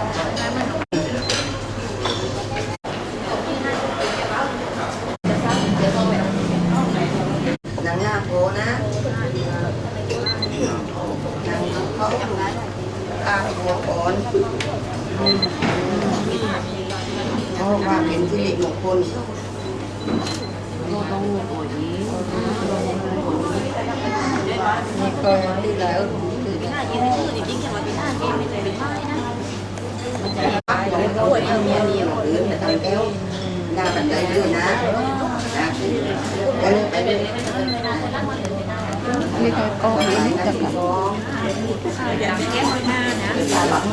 Thank you. นี่ก็ก็นี่จะกลับอย่างแก้วหน้านะตาหลัง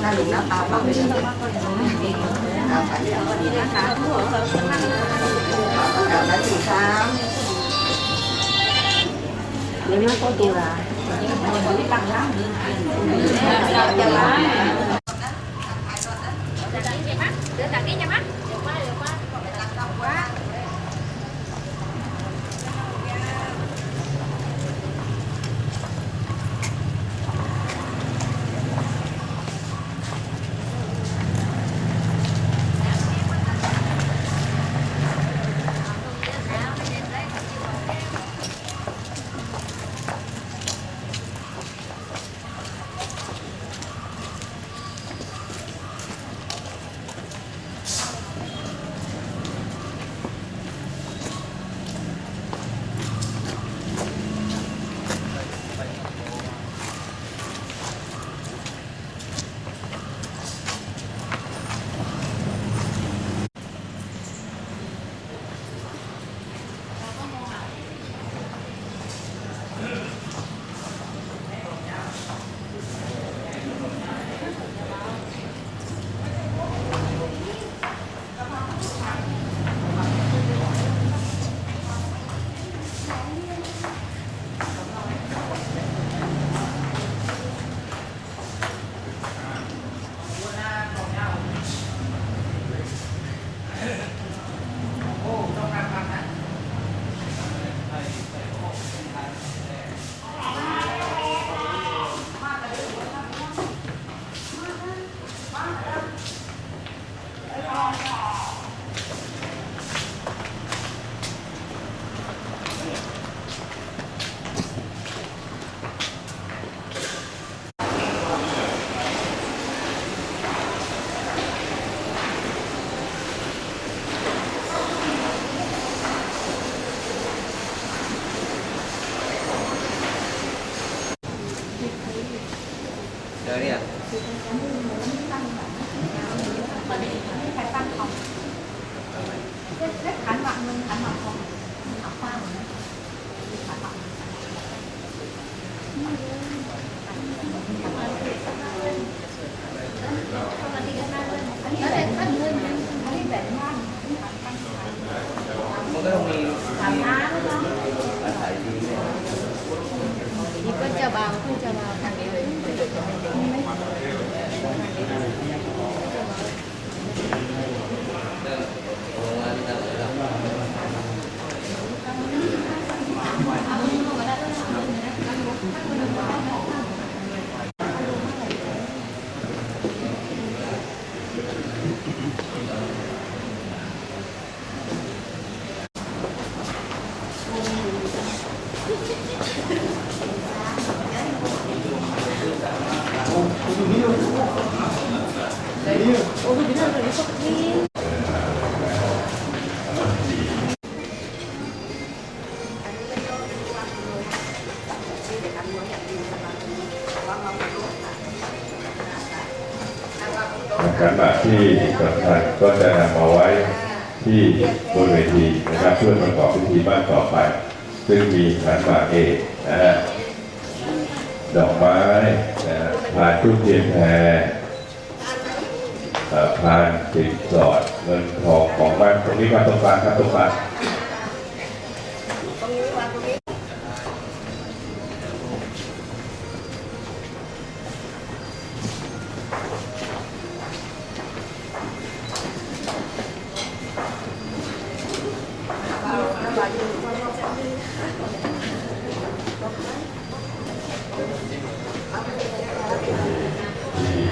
เลยตาฝันอย่างนี้นะคะเอาละสี่สามเดี๋ยวนี้ก็ตัวละตั้งร้านจะร้าน เดี๋ยวเนี่ย มันก็ต้องมีมีอาศัยดีเนี่ย นี่ก็จะบางก็จะบางทางนี้เลย เรื่องโรงงานที่ทำอะไรล่ะ ขันหมากที่สำคัญก็จะนำมาไว้ที่บนเวทีนะครับเพื่อประกอบพิธีบ้านต่อไป ซึ่งมีขันหมากเอกนะฮะดอกไม้นะพานทุกเทียนแพรเอ่อพานสินสอดเงินทองของบ้านตรงนี้มาตรงกลางครับตรงกลาง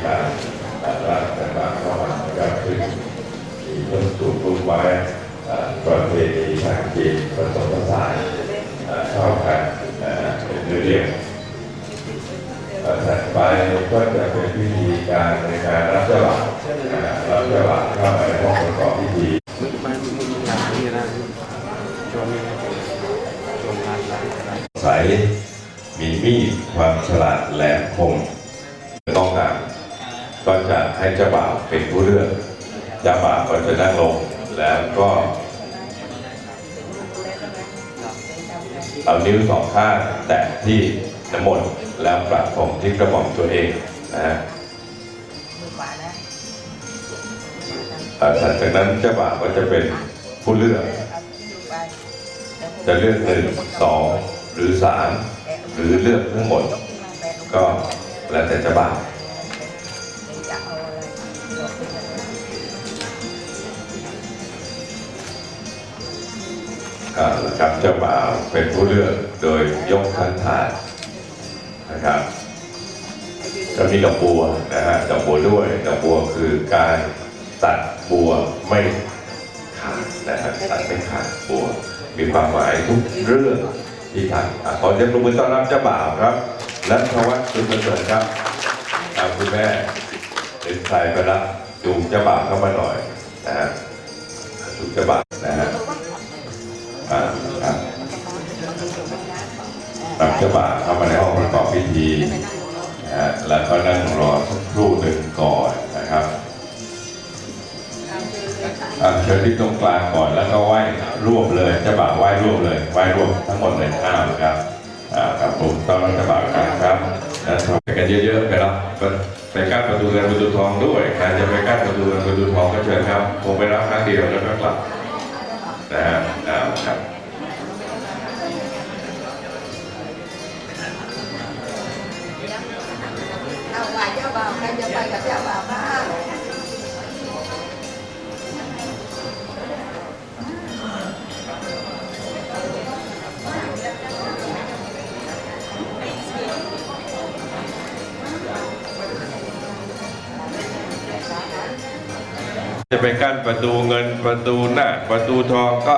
ที่อ่าอ่าร่างต่บางข้ามานะครับซึ่งมีต้นสูงปลูกไว้ประเพณีทางจีนผสมผสานเข้ากันเป็นเรื่องถัดไปก็จะเป็นพิธีการในการรับเจ้าบ่าวรับเจ้าบ่าวเข้ามาในห้องประกอบพิธีมึงมันมึงหลังนี่นะชมชมพันละใสมีมีดความฉลาดแหลมคมต้องการ ก็จะให้เจ้าบ่าวเป็นผู้เลือกเจ้าบ่าวก็จะนั่งลงแล้วก็เอานิ้วสองข้างแตะที่น้ำมนต์แล้วประพรมที่กระหม่อมตัวเองนะฮะหลังจากนั้นเจ้าบ่าวก็จะเป็นผู้เลือก จะเลือกหนึ่งสองหรือสามหรือเลือกทั้งหมด ก็แล้วแต่เจะบ่าว นะครับเจ้าบ่าวเป็นผู้เลือกโดยยกขันถาดนะครับจะมีดอกบัวนะฮะดอกบัวด้วยดอกบัวคือการตัดบัวไม่ขาดนะฮะตัดไม่ขาดบัว มีความหมายทุกเรื่องที่ทำอะขอเสียงปรบมือต้อนรับเจ้าบ่าวครับนัทวัฒน์สุนทรครับทางคุณแม่หรือใครไปรับจูงเจ้าบ่าวเข้ามาหน่อยนะฮะจูงเจ้าบ่าวนะฮะ จ้าบ่าวเข้ามาในห้องประกอบพิธีนะฮะแล้วก็นั่งรอสักครู่หนึ่งก่อนนะครับอ่าเชิญที่ตรงกลางก่อนแล้วก็ไหว้ร่วบเลยเจะบ่าวไหว้ร่วบเลยไหว้ร่วบทั้งหมดเลยห้ามครับอ่าครับผมต้อนรับเจะบ่าวกันครับนะทำกันเยอะๆไปแล้วก็ไปกั้นประตูเงินประตูทองด้วยใครจะไปกั้นประตูเงินประตูทองก็เชิญครับผมไปรับครั้งเดียวแล้วก็กลับนะฮะ จะไปกั้นประตูเงินประตูหน้าประตูทองก็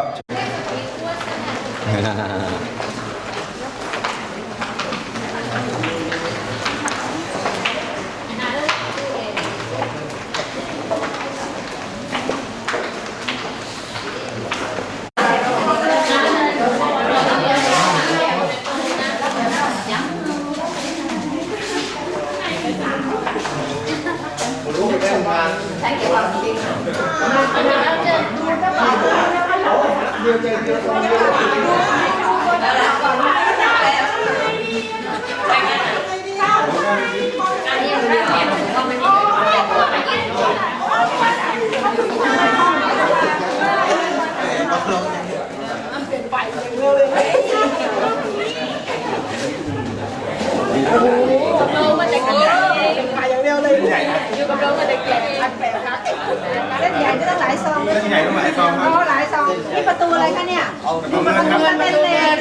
โลมาแต่กันไปอย่างเดียวเลยอยู่กับโลมาแต่กันอันแปลกครับ เล่นใหญ่ก็ต้องหลายซองเลยที่ไหนต้องหลายซองครับโอ้หลายซองนี่ประตูอะไรคะเนี่ยประตูเงินครับเงินเป็นเลน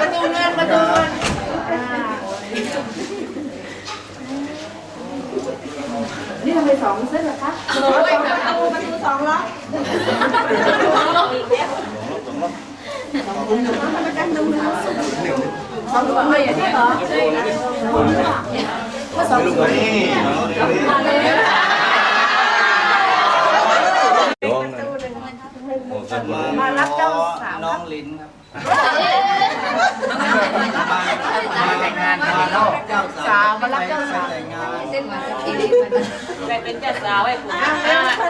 ประตูเงินประตูเงินนี่ทำไปสองเส้นเหรอคะประตูประตูประตูสองล็อกทำประกันตรงนู้นสองตัวอย่างนี้เหรอว่าสองตัวนี่ โยมนะ โอ้กันมามารับเจ้าสาวน้องลิ้นครับมาแต่งงานมาเล่าเจ้าสาวมารับเจ้าสาวแต่งงานเส้นมาสักทีมันเคย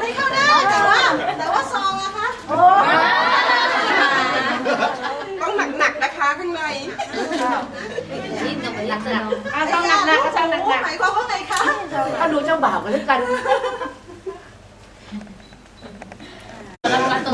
ได้เข้าได้แต่ว่าแต่ว่าซองอะคะโอ้ต้องหนักๆนะคะข้างในนี่ต้องไปรักษาอาซองหนักหนักซองหนักหนักหมายความว่าไงคะก็ดูเจ้าบ่าวกันแล้วกัน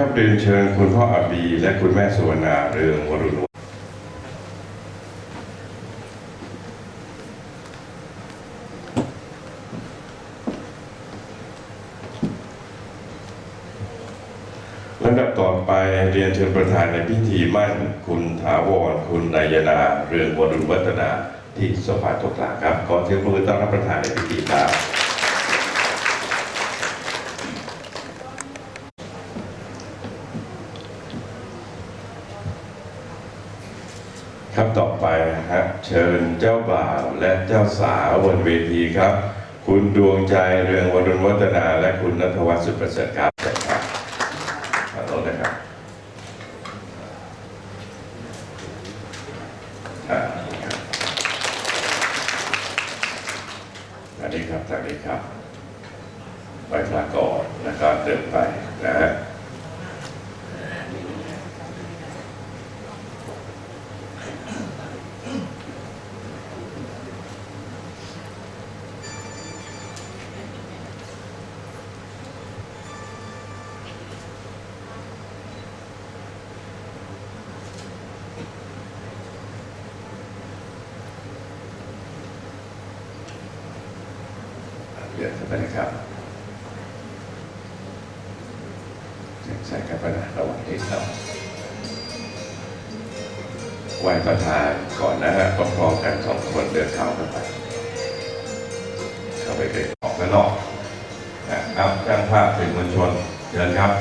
ครับเรียนเชิญคุณพ่ออาบีและคุณแม่สุวรรณาเรืองวรุณลำดับต่อไปเรียนเชิญประธานในพิธีมั่นคุณถาวรคุณนายนา เรืองวรุณวัฒนาที่โซฟาตกกลางครับขอเชิญมือต้อนรับประธานในพิธีครับ ครับต่อไปนะครับเชิญเจ้าบ่าวและเจ้าสาวบนเวทีครับ คุณดวงใจเรืองวรุณวัฒนาและคุณนัทวัฒน์สุประเสริฐครับขอโทษนะครับอ่าครับสวัสดีครับสวัสดีครับ ไปพระก่อนนะครับเดินไปนะฮะ เดือ นเข้าไปนะครับใส่กันไปนะระหว่างที่เราไหว้ประธานก่อนนะฮะพร้อมกันสองคนเดินเข้ากันไปเข้าไปเลยออกข้างนอกนะครับจ้างภาพถึงมวลชนเชิญครับ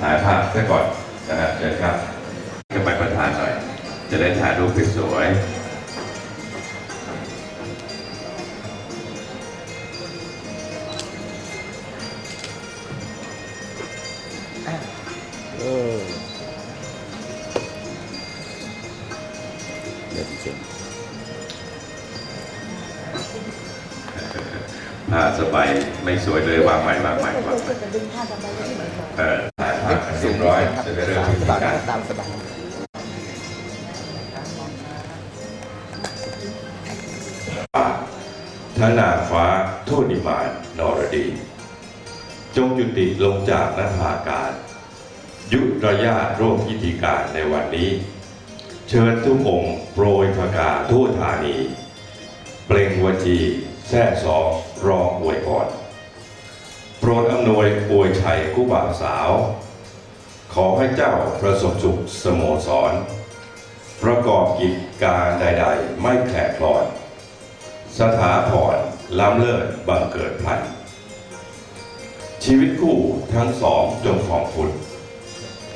ถ่ายภาพซะก่อนนะฮะเชิญครับขึ้นไปประธานหน่อย จะได้ถ่ายรูปสวยๆ สบายไม่สวยเลยวางใหม่วางใหม่วางใหม่เออถ่ายภาพเรียบร้อยจะได้เริ่มพิธีการตามสบายทนาฟ้าทูนิมานนรดี จงยุติลงจากนภาการ ยุระยะร่วมพิธีการในวันนี้ เชิญทุกองค์โปรยพระกาทั่วธานี เปล่งวจีแท่สอง รออวยพรโปรดอำนวยอวยชัยกู้บ่าวสาว ขอให้เจ้าประสบสุขสโมสร ประกอบกิจการใดๆ ไม่แขกคลอน สถาพรล้ำเลิศบังเกิดพลัน ชีวิตคู่ทั้งสองจงของคุณ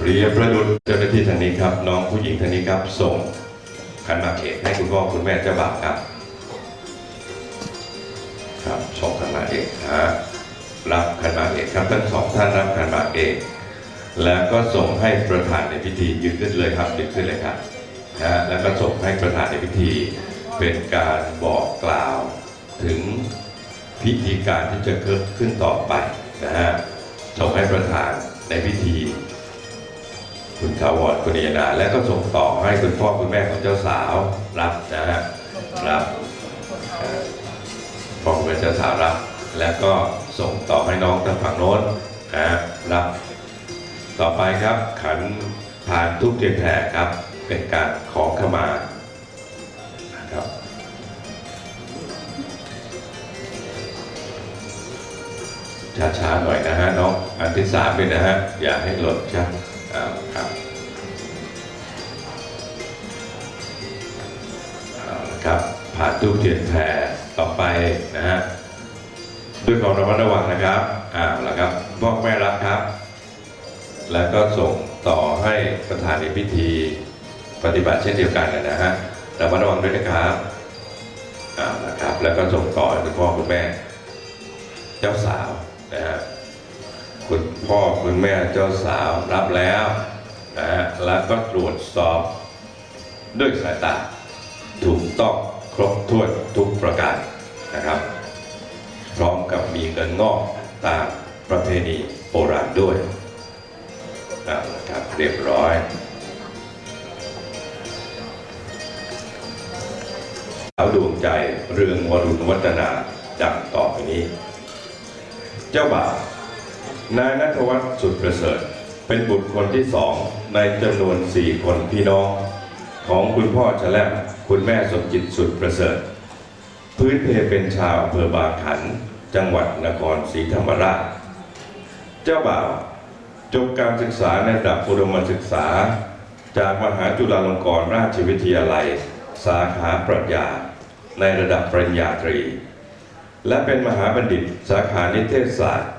เรียประดุจเจ้าหน้าที่ท่านนี้ครับ น้องผู้หญิงท่านนี้ครับ ส่งขันมากเอกให้คุณพ่อคุณแม่เจ้าบ่าวครับ ครับส่งขันมาเอกนะรับขันมาเอกครับทั้งสองท่านรับขันมาเอกแล้วก็ส่งให้ประธานในพิธียืนขึ้นเลยครับยืนขึ้นเลยครับนะฮะแล้วก็ส่งให้ประธานในพิธีเป็นการบอกกล่าวถึงพิธีการที่จะเกิดขึ้นต่อไปนะฮะส่งให้ประธานในพิธี คุณถาวรคุณเยนาและก็ส่งต่อให้คุณพ่อคุณแม่ของเจ้าสาวรับนะฮะรับ พ่อคุณแม่เจ้าสารับแล้วก็ส่งต่อให้น้องทางฝั่งโน้นนะรับ ต่อไปครับขันผ่านทุกเทียนแผ่ครับ เป็นการขอขมานะครับช้าๆหน่อยนะฮะน้องอันที่สามด้วยนะฮะอย่าให้หล่นครับอ่าครับครับผ่านทุกเทียนแผ่ ต่อไปนะฮะด้วยความระมัดระวังนะครับอ่าแล้วครับบอกแม่รับครับ แล้วก็ส่งต่อให้ประธานในพิธีปฏิบัติเช่นเดียวกันนะฮะแต่ว่าระวังด้วยนะครับอ่านะครับ แล้วก็ส่งต่อให้คุณพ่อคุณแม่ เจ้าสาวนะฮะคุณพ่อคุณแม่เจ้าสาวรับแล้วนะฮะแล้วก็ตรวจสอบด้วยสายตาถูกต้องครบถ้วนทุกประการ นะครับ พร้อมกับมีเงินงอกตามประเพณีโบราณด้วยเอาละครับเรียบร้อยสาวดวงใจเรืองวรุณวัฒนาดังต่อไปนี้ เจ้าบ่าวนายนัทวัฒน์สุดประเสริฐ เป็นบุตรคนที่สองในจำนวนสี่คนพี่น้อง ของคุณพ่อฉลมคุณแม่สมจิตสุดประเสริฐ พื้นเพเป็นชาวอำเภอบางขัน จังหวัดนครศรีธรรมราช เจ้าบ่าวจบการศึกษาในระดับอุดมศึกษา จากมหาจุฬาลงกรณราชวิทยาลัย สาขาปรัชญา ในระดับปริญญาตรี และเป็นมหาบัณฑิตสาขานิเทศศาสตร์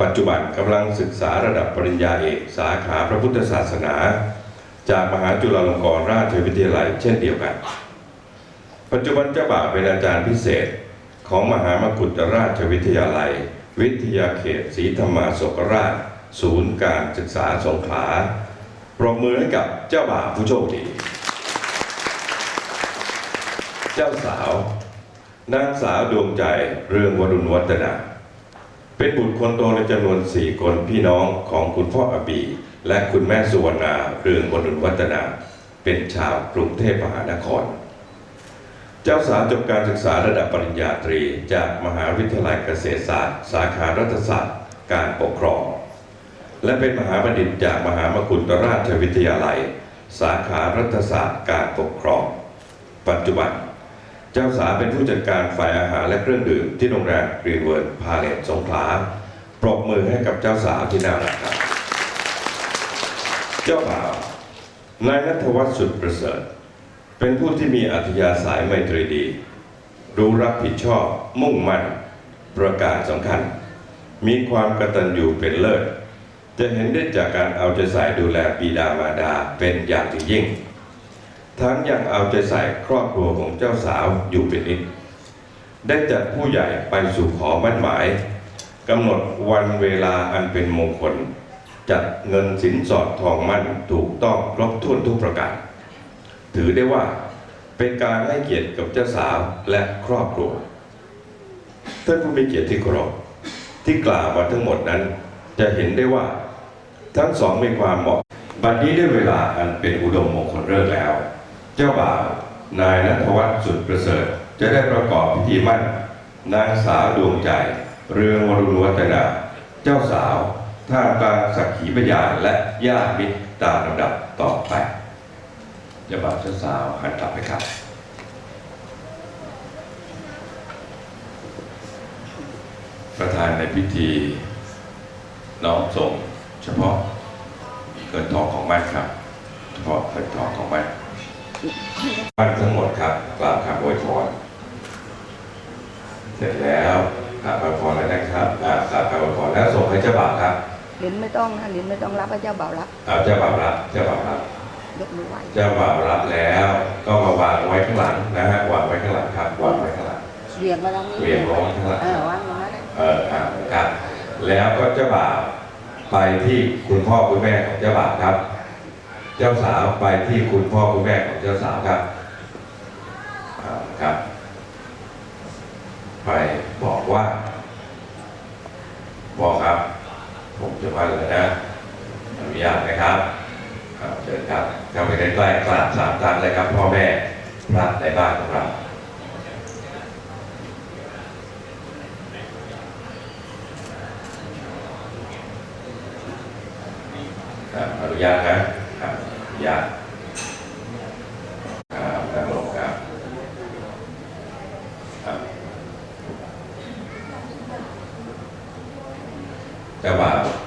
ปัจจุบันกำลังศึกษาระดับปริญญาเอกสาขาพระพุทธศาสนา จากมหาจุฬาลงกรณราชวิทยาลัย เช่นเดียวกัน ปัจจุบันเจ้าบ่าวเป็นอาจารย์พิเศษของมหามกุฏราชวิทยาลัย วิทยาเขตศรีธรรมาศกราช ศูนย์การศึกษาสงขลาปรบมือให้กับเจ้าบ่าวผู้โชคดี เจ้าสาว นางสาวดวงใจเรืองวรุณวัฒนา เป็นบุตรคนโตในจำนวนสี่คนพี่น้องของคุณพ่ออบีและคุณแม่สุวรรณาเรืองวรุณวัฒนา เป็นชาวกรุงเทพมหานคร จ้าสาวจบการศึกษาระดับปริญญาตรี จากมหาวิทยาลัยเกษตรศาสตร์ สาขารัฐศาสตร์การปกครอง และเป็นมหาบัณฑิตจากมหามกุฏราชวิทยาลัย สาขารัฐศาสตร์การปกครอง ปัจจุบัน เจ้าสาวเป็นผู้จัดการฝ่ายอาหารและเครื่องดื่มที่โรงแรมกรีนเวิร์ดพาเลตสงขลาปรบมือให้กับเจ้าสาวที่น่ารักครับ เจ้าบ่าวนายนัทวัฒน์สุดประเสริฐ เป็นผู้ที่มีอัธยาศัยไมตรีดี รู้รับผิดชอบมุ่งมั่น ประการสำคัญ มีความกตัญญูเป็นเลิศ จะเห็นได้จากการเอาใจใส่ดูแลบิดามารดาเป็นอย่างยิ่ง ทั้งยังเอาใจใส่ครอบครัวของเจ้าสาวอยู่เป็นนิดได้จัดผู้ใหญ่ไปสู่ขอมั่นหมายกำหนดวันเวลาอันเป็นมงคล จัดเงินสินสอดทองมั่นถูกต้องครบถ้วนทุกประการ ถือได้ว่าเป็นการให้เกียรติกับเจ้าสาวและครอบครัวท่านผู้มีเกียรติที่เคารพที่กล่าวมาทั้งหมดนั้น จะเห็นได้ว่า ทั้งสองมีความเหมาะ บัดนี้ได้เวลาอันเป็นอุดมมงคลเลิกแล้ว เจ้าบ่าวนายนัทวัฒน์สุดประเสริฐ จะได้ประกอบพิธีมั่น นางสาวดวงใจ เรืองวรุณวัฒนาเจ้าสาวท่ามกลางสักขีพยานและญาติมิตรตามลำดับต่อไป จ้าบ่าวเจ้าสาวหันกลับไปครับประธานในพิธี น้อมส่งเฉพาะเงินทองของบ้านครับ เฉพาะเงินทองของบ้านบ้านทั้งหมดครับกล่าวคำอวยพรเสร็จแล้วกล่าวคำอวยพรแล้วนะครับอ่ากล่าวคำอวยพรแล้วส่งให้เจ้าบ่าวครับ ลิ้นไม่ต้องนะลิ้นไม่ต้องรับให้เจ้าบ่าวรับ เอาเจ้าบ่าวรับเจ้าบ่าวรับ ยกมือไหวเจ้าบ่าวรับแล้ว ก็มาวางไว้ข้างหลังนะฮะวางไว้ข้างหลังครับวางไว้ข้างหลังเรียงมาตรงนี้เรียงร้องข้างหลังเออวางตรงนั้นนะเออครับครับ แล้วก็เจ้าบ่าวไปที่คุณพ่อคุณแม่ของเจ้าบ่าวครับ เจ้าสาวไปที่คุณพ่อคุณแม่ของเจ้าสาวครับอ่าครับ ไปบอกว่า บอกครับ ผมจะมาเลยนะอนุญาตนะครับ ครับเชิญครับเข้าไปใกล้ๆกราบสามท่านเลยครับพ่อแม่พระในบ้านของเราอนุญาตนะครับอนุญาตครับนั่งลงครับครับเจ้าบ่าว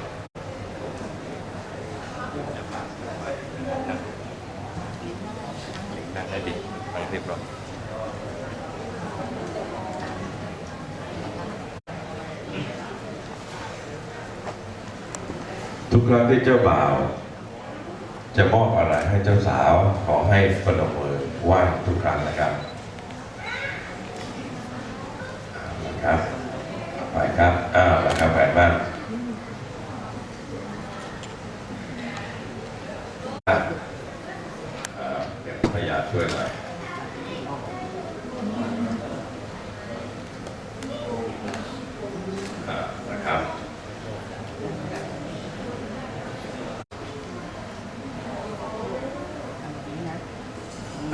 นั่งได้ดินั่ง เรียบร้อทุกครั้งที่เจ้าบ่าว จะมอบอะไรให้เจ้าสาวขอให้ประนมมือไหว้ทุกครั้งนะครับเอาละครับไปครับอ้าวละครับแหวนมั่น อ่าเดี๋ยวพยายามช่วยหน่อยอ่านะครับ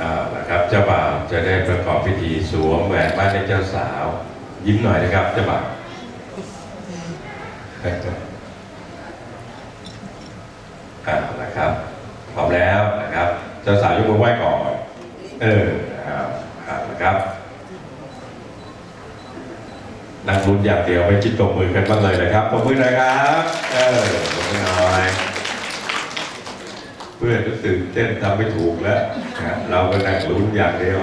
อ่านะ ครับเจ้าบ่าวจะได้ประกอบพิธีสวมแหวนมั่นให้เจ้าสาว ยิ้มหน่อยนะครับเจ้าบ่าวอ่านะครับพร้อมแล้วนะครับ เจ้าสาวยกมือไหว้ก่อน เออครับอ่านะครับนั่งรุ้นอย่างเดียวไม่คิดตบมือกันบ้างเลยนะครับตบมือหน่อยครับ เออตบมือหน่อย พื่อนก็ตื่นเต้นทำไม่ถูกแล้วนะเราก็นั่งลุ้นอย่างเดียว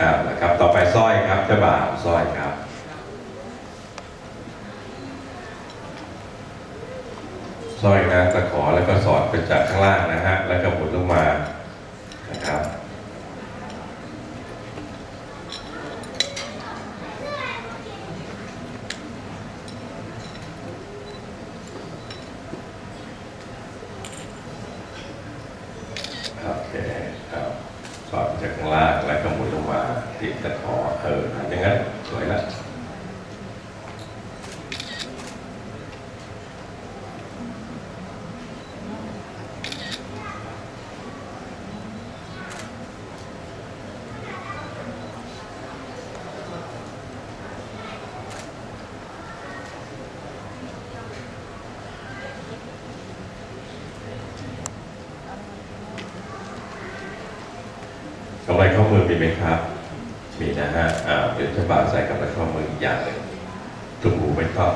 อ่านะครับ ต่อไปสร้อยครับเจ้าบ่าวสร้อยครับสร้อยนะตะขอแล้วก็สอดไปจากข้างล่างนะฮะ แล้วก็หมุนลงมานะครับ โอเคครับสอดจากข้างล่างแล้วก็หมุนลงมาติดตะขอเอออย่างนั้นสวยแล้วกำไรข้อ มือมีไหมครับ มีนะฮะอ่าเป็นฉบาใส่กับไรข้อมืออีกอย่างหนึ่งถุงหูไม่ต้อง